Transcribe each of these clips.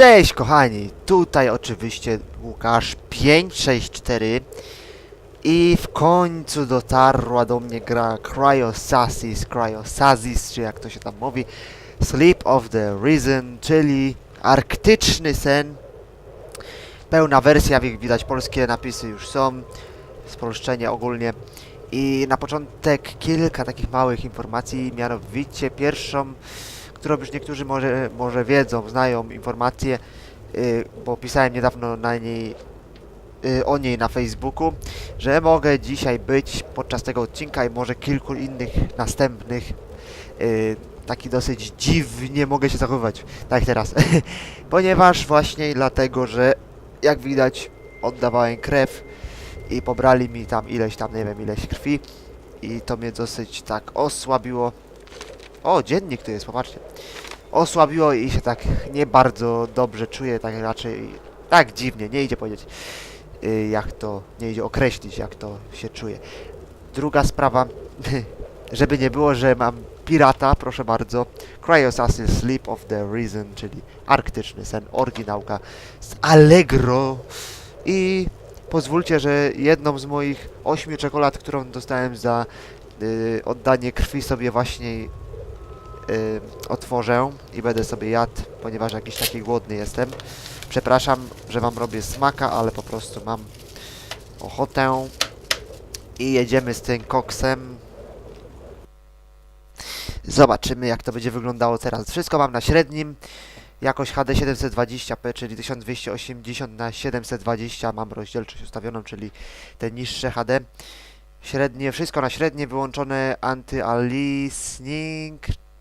Cześć kochani, tutaj oczywiście Łukasz 564 i w końcu dotarła do mnie gra Cryosassis, Cryosassis, czy jak to się tam mówi, Sleep of the Risen, czyli arktyczny sen. Pełna wersja, widać polskie napisy już są, spolszczenie ogólnie. I na początek kilka takich małych informacji, mianowicie pierwszą którą już niektórzy może, może wiedzą, znają informacje, y, bo pisałem niedawno na niej, y, o niej na Facebooku, że mogę dzisiaj być podczas tego odcinka i może kilku innych następnych y, taki dosyć dziwnie mogę się zachowywać, tak teraz, ponieważ właśnie dlatego, że jak widać oddawałem krew i pobrali mi tam ileś tam, nie wiem, ileś krwi i to mnie dosyć tak osłabiło, o, dziennik tu jest, popatrzcie. Osłabiło i się tak nie bardzo dobrze czuję, tak raczej, tak dziwnie, nie idzie powiedzieć, y, jak to, nie idzie określić, jak to się czuje. Druga sprawa, żeby nie było, że mam pirata, proszę bardzo, Cry Assassin Sleep of the Reason, czyli arktyczny sen, oryginałka z Allegro i pozwólcie, że jedną z moich ośmiu czekolad, którą dostałem za y, oddanie krwi sobie właśnie otworzę i będę sobie jadł, ponieważ jakiś taki głodny jestem. Przepraszam, że wam robię smaka, ale po prostu mam ochotę i jedziemy z tym koksem. Zobaczymy jak to będzie wyglądało teraz. Wszystko mam na średnim. Jakość HD 720p, czyli 1280 na 720 mam rozdzielczość ustawioną, czyli te niższe HD. Średnie, wszystko na średnie, wyłączone anty-aliasing,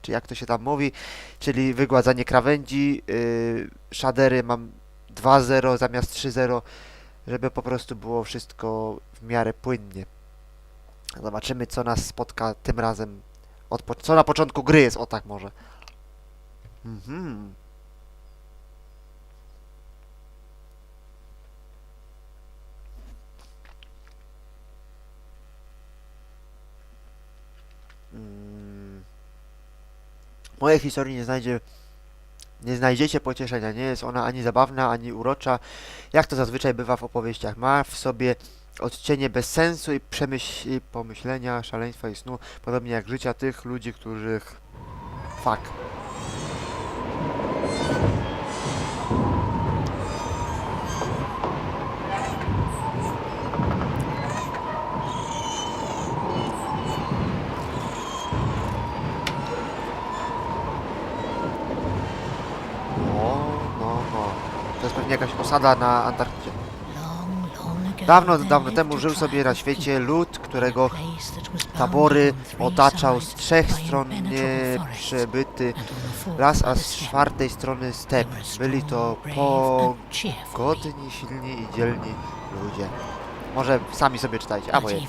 czy jak to się tam mówi, czyli wygładzanie krawędzi. Yy, shadery mam 2.0 zamiast 3.0, żeby po prostu było wszystko w miarę płynnie. Zobaczymy, co nas spotka tym razem. Co na początku gry jest, o tak może. Mhm. Mm. Mojej historii nie znajdzie nie znajdziecie pocieszenia. Nie jest ona ani zabawna, ani urocza, jak to zazwyczaj bywa w opowieściach. Ma w sobie odcienie bezsensu i przemyśl i pomyślenia, szaleństwa i snu, podobnie jak życia tych ludzi, których... Fuck. Jakaś osada na Antarktydzie. Dawno, dawno temu żył sobie na świecie lud, którego tabory otaczał z trzech stron nieprzebyty las, a z czwartej strony step. Byli to pogodni, silni i dzielni ludzie. Może sami sobie czytajcie, a moje.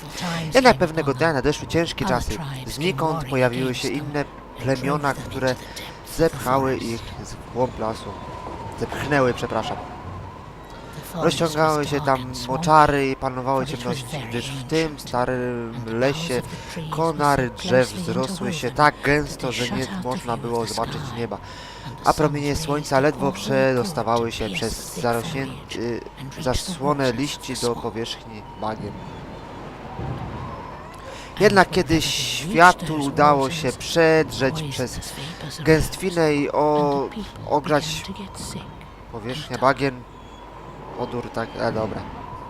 Jednak pewnego dnia nadeszły ciężkie czasy. Znikąd pojawiły się inne plemiona, które zepchały ich w głąb lasu. Zepchnęły, przepraszam. Rozciągały się tam moczary i panowały ciemności, gdyż w tym starym lesie konary drzew wzrosły się tak gęsto, że nie można było zobaczyć nieba, a promienie słońca ledwo przedostawały się przez zarośnięty, zasłonę liści do powierzchni bagien. Jednak kiedy światu udało się przedrzeć przez gęstwinę i o, ogrzać powierzchnię bagien, odór tak, e dobra.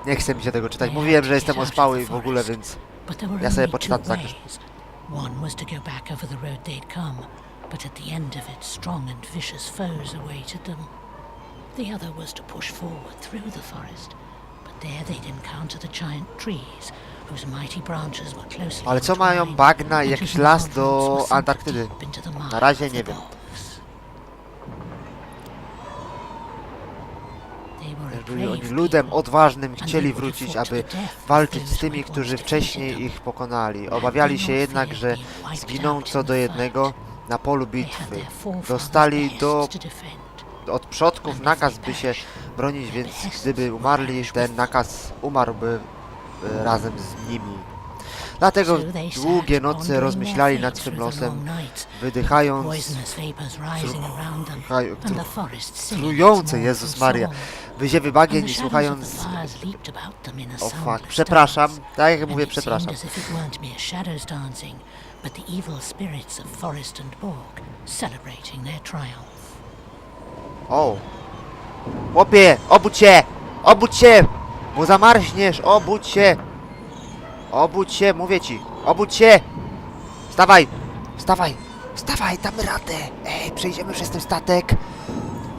Nie chcę mi się tego czytać. Mówiłem, że jestem ospały w ogóle, więc Ja sobie poczytam tak. One was to go back over the road they'd come, but at the end of it, strong and vicious foes awaited them. The other was to push forward through the forest, but there they'd encounter the giant trees, whose mighty branches were closely Ale co mają bagna i jakiś las do Antarktydy? Na razie nie wiem. bogs. They were a Byli oni ludem odważnym, chcieli wrócić, aby walczyć z tymi, którzy wcześniej ich pokonali. Obawiali się jednak, że zginą co do jednego na polu bitwy. Dostali do, od przodków nakaz, by się bronić, więc gdyby umarli, ten nakaz umarłby e, razem z nimi. Dlatego długie noce rozmyślali nad swym losem, wydychając trujące, Jezus Maria, wyziewy bagien i słuchając... O fuck, przepraszam, tak jak mówię, przepraszam. but the evil spirits of forest and bog celebrating their triumph. O! Chłopie, obudź się! Obudź się! Bo zamarzniesz, obudź się! Obudź się, mówię ci! Obudź się! Wstawaj! Wstawaj! Wstawaj, damy radę! Ej, przejdziemy przez ten statek!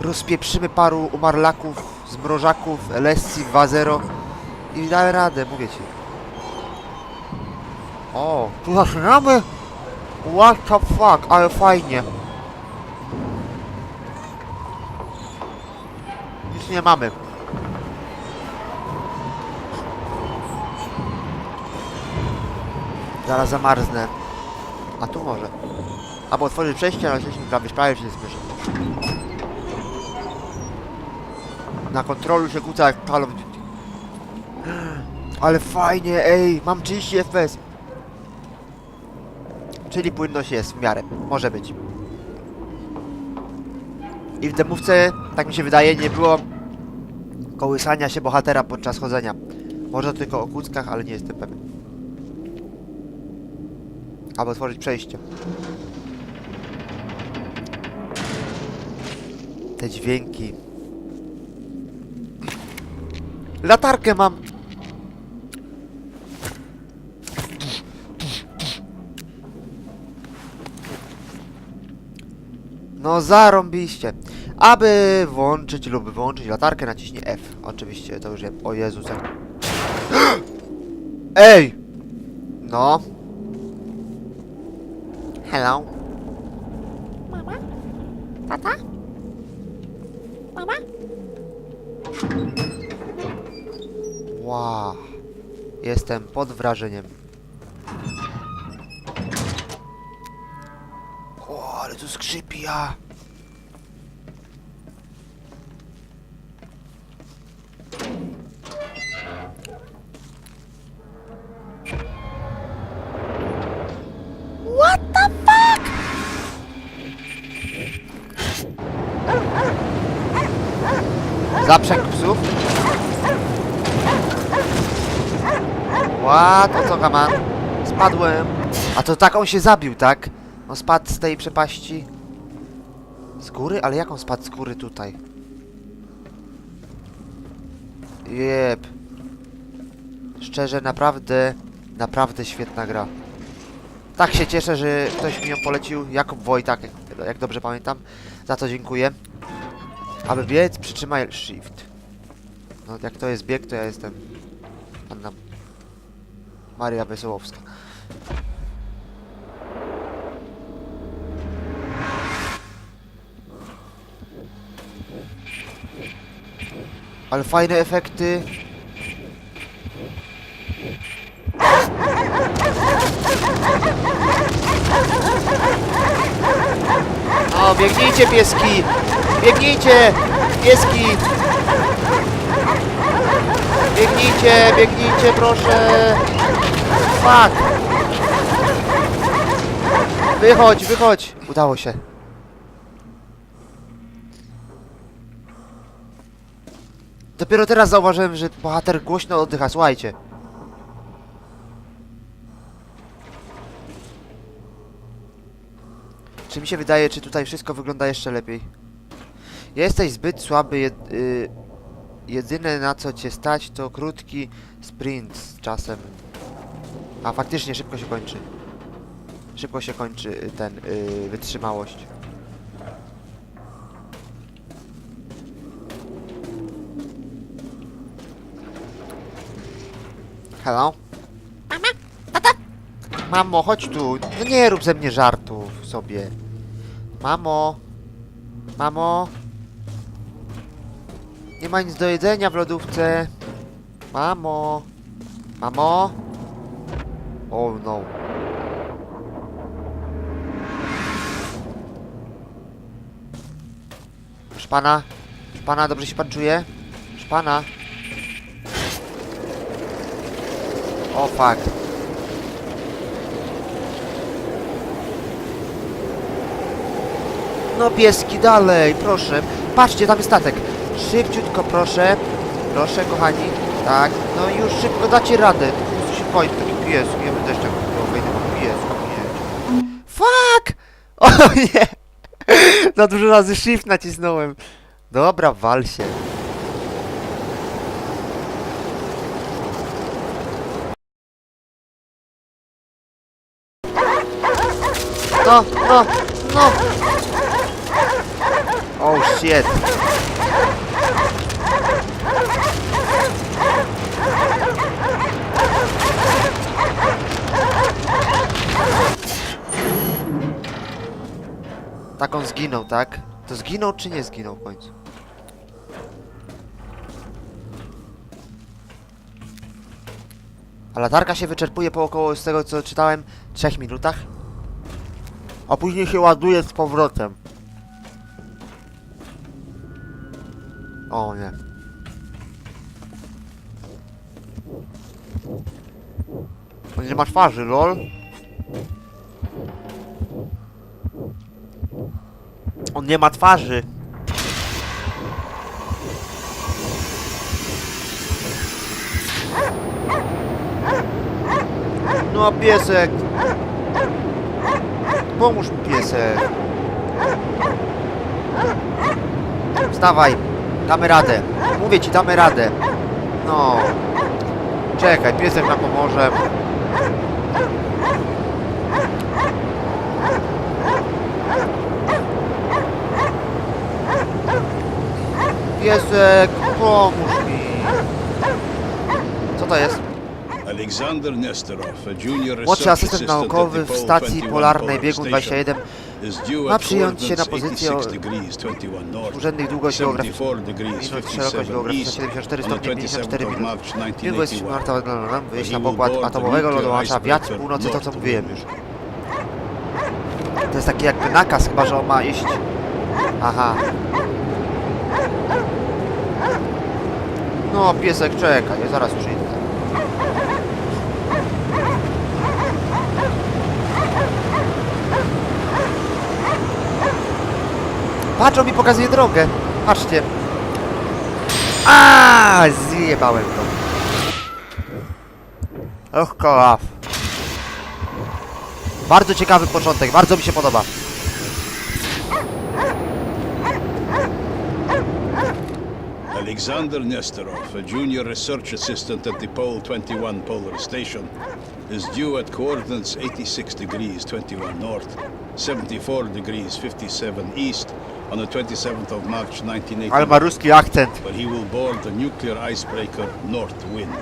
Rozpieprzymy paru umarlaków, zmrożaków, LSC 2.0 i damy radę, mówię ci. O, tu zaczynamy? What the fuck, ale fajnie. Nic nie mamy. Zaraz zamarznę. A tu może. Albo otworzyć przejście, ale wcześniej prawie prawie się nie zmierzy. Na kontrolu się kłóca jak Call of Duty. Ale fajnie, ej, mam 30 FPS. Czyli płynność jest w miarę. Może być. I w demówce, tak mi się wydaje, nie było kołysania się bohatera podczas chodzenia. Może tylko o kuckach, ale nie jestem pewien. Albo otworzyć przejście. Te dźwięki. Latarkę mam! No zarąbiście. Aby włączyć lub wyłączyć latarkę naciśnij F. Oczywiście to już wiem. O Jezus. Ej! No. Hello. Mama? Tata? Mama? Wow. Jestem pod wrażeniem. O, ale tu skrzypi, Zaprzęg psów. What? Co kaman? Spadłem. A to tak on się zabił, tak? On spadł z tej przepaści. Z góry? Ale jak on spadł z góry tutaj? Jep. Szczerze, naprawdę, naprawdę świetna gra. Tak się cieszę, że ktoś mi ją polecił. Jakub Wojtak, jak dobrze pamiętam. Za to dziękuję. Aby biec, przytrzymaj shift. No jak to jest bieg, to ja jestem Anna Maria Wesołowska. Ale fajne efekty. O, biegnijcie pieski! Biegnijcie! Pieski! Biegnijcie, biegnijcie, proszę! Fuck! Wychodź, wychodź! Udało się. Dopiero teraz zauważyłem, że bohater głośno oddycha, słuchajcie. Czy mi się wydaje, czy tutaj wszystko wygląda jeszcze lepiej? Jesteś zbyt słaby, jed, y, jedyne na co cię stać to krótki sprint z czasem. A faktycznie szybko się kończy. Szybko się kończy y, ten y, wytrzymałość. Hello? Mama? Tata? Mamo, chodź tu. No nie rób ze mnie żartów sobie. Mamo. Mamo. Nie ma nic do jedzenia w lodówce. Mamo. Mamo. Oh no. Szpana. Szpana, dobrze się pan czuje? Szpana. O fuck. No pieski dalej, proszę. Patrzcie, tam jest statek. Szybciutko, proszę. Proszę, kochani. Tak, no już szybko dacie radę. Prostu się boi taki pies. Ja będę jeszcze piesku, nie. Fuck! O nie! Za dużo razy shift nacisnąłem. Dobra, wal się. No, no, no! Oh shit! Tak on zginął, tak? To zginął czy nie zginął w końcu? A latarka się wyczerpuje po około, z tego co czytałem, 3 minutach? A później się ładuje z powrotem. O nie. On nie ma twarzy, lol. On nie ma twarzy. No piesek. Pomóż mi piesek. Wstawaj. Damy radę. Mówię ci, damy radę. No. Czekaj, piesek nam pomoże. Piesek, pomóż mi. Co to jest? Alexander Nesterov, a junior Młodszy asystent naukowy w stacji 21 polarnej Polar biegun Station, 27 is due ma at przyjąć się na pozycję o 86 degrees 21 north, urzędnych długość geograficznych 74 degrees minut 57 szerokość geograficzna east, 74 on the stopni 54 27th of minut. Biegłość 1981. marta wyjść He na pokład atomowego lodołacza wiatr północy, to co mówiłem już. To jest taki jakby nakaz chyba, że on ma iść. Aha. No piesek czekaj, ja zaraz przyjdę. Patrz, on mi pokazuje drogę. Patrzcie. A, zjebałem to. Och, kolaf. Bardzo ciekawy początek, bardzo mi się podoba. Alexander Nesterov, a junior research assistant at the Pole 21 Polar Station, is due at coordinates 86 degrees 21 north, 74 degrees 57 east on the 27th of March Ale ma 1981, ruski akcent. he will board the nuclear icebreaker North Wind.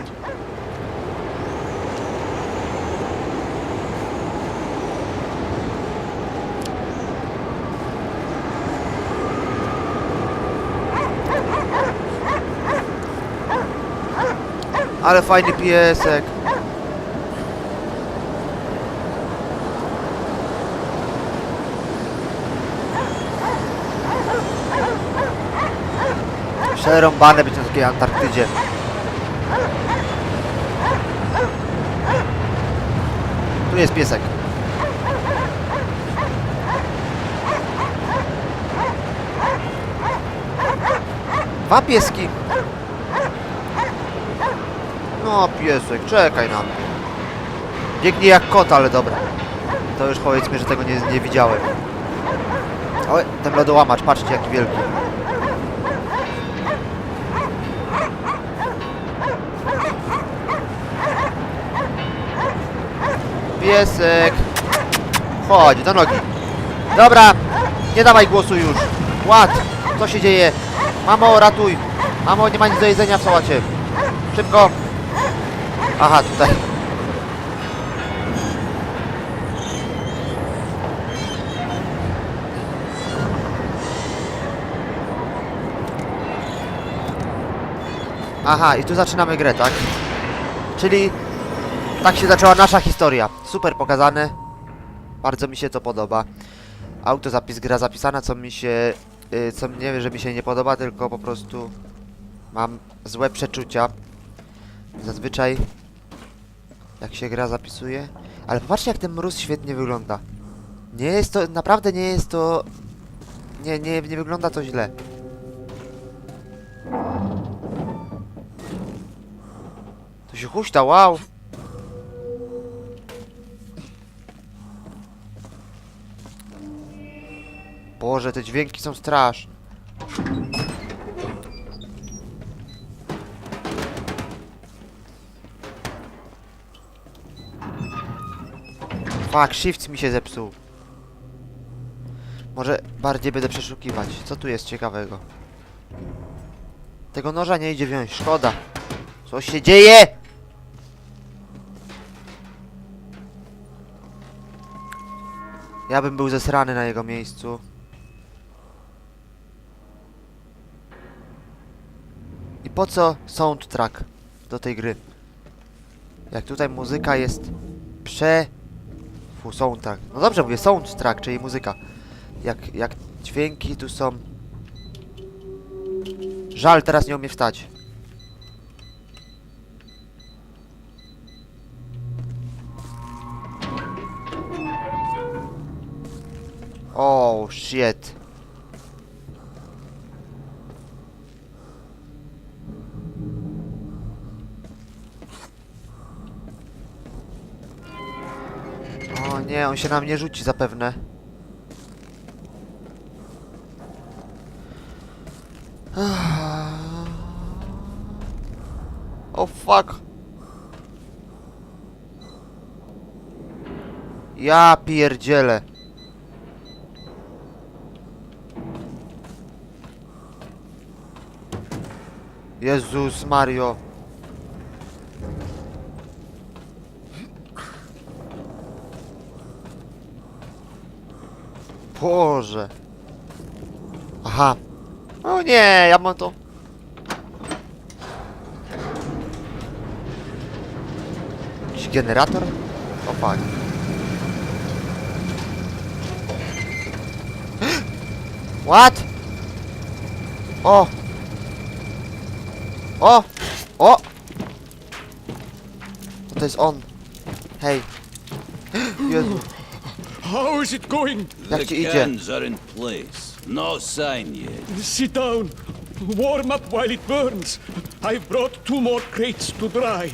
Ale fajny piesek. Przerąbane być na takiej Antarktydzie. Tu jest piesek. Dwa pieski. No piesek, czekaj na mnie. Biegnie jak kot, ale dobra. To już powiedzmy, że tego nie, nie widziałem. Oj, ten lodołamacz, patrzcie jaki wielki. Piesek. Chodź, do nogi. Dobra, nie dawaj głosu już. Ład, co się dzieje? Mamo, ratuj. Mamo, nie ma nic do jedzenia w sałacie. Szybko. Aha, tutaj. Aha, i tu zaczynamy grę, tak? Czyli tak się zaczęła nasza historia. Super pokazane. Bardzo mi się to podoba. Autozapis, gra zapisana, co mi się... y, co nie wiem, że mi się nie podoba, tylko po prostu mam złe przeczucia. Zazwyczaj jak się gra zapisuje. Ale popatrzcie jak ten mróz świetnie wygląda. Nie jest to, naprawdę nie jest to Nie, nie, nie wygląda to źle. To się huśta, wow! Boże, te dźwięki są straszne. Fuck, shift mi się zepsuł. Może bardziej będę przeszukiwać. Co tu jest ciekawego? Tego noża nie idzie wziąć, szkoda. Co się dzieje? Ja bym był zesrany na jego miejscu. I po co soundtrack do tej gry? Jak tutaj muzyka jest prze... Fu, soundtrack. No dobrze mówię, soundtrack, czyli muzyka. Jak, jak dźwięki tu są... Żal, teraz nie umie wstać. Oh, shit. On się na mnie rzuci zapewne. O fuck. Ja pierdzielę. Jezus Mario. Boże. Aha. O nie, ja mam to. Jakiś generator? O fuck. What? O! O! O! To jest on. Hej. Jezu, How is it going? Jak The ci idzie? cans are in place. No sign yet. Sit down. Warm up while it burns. I've brought two more crates to dry.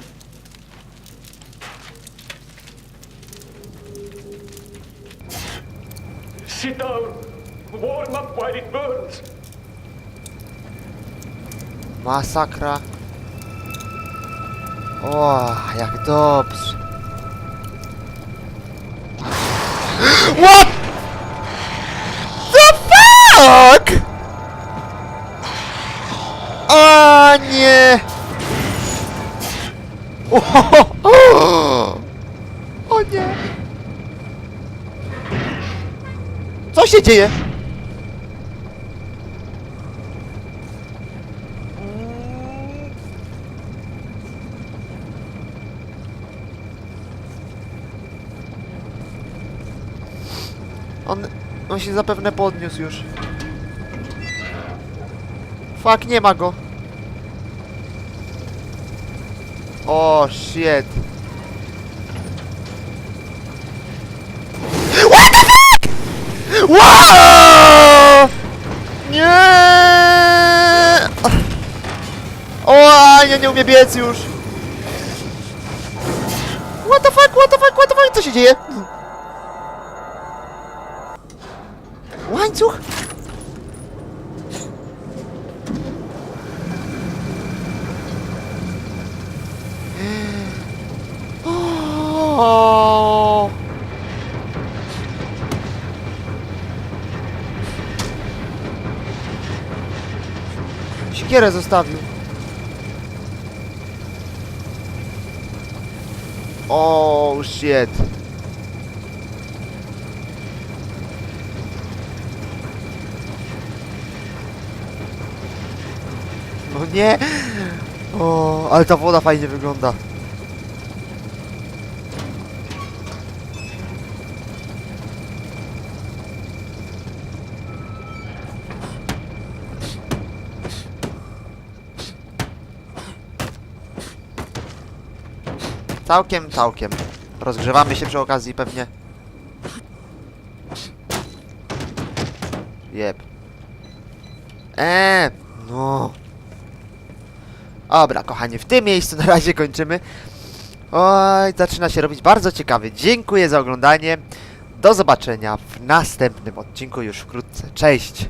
Sit down. Warm up while it burns. Masakra. O, jak dobrze. What? O, nie! Co się dzieje? On, on się zapewne podniósł już. Fuck, nie ma go. O, shit. What the fuck? Wow! Nie! O, ja nie umie biec już. What the fuck, what the fuck, what the fuck, co się dzieje? Łańcuch? Siekierę zostawił. O, shit. No nie! O, ale ta woda fajnie wygląda. Całkiem, całkiem. Rozgrzewamy się przy okazji pewnie. Jeb. Eee, no. Dobra, kochani, w tym miejscu na razie kończymy. Oj, zaczyna się robić bardzo ciekawie. Dziękuję za oglądanie. Do zobaczenia w następnym odcinku już wkrótce. Cześć!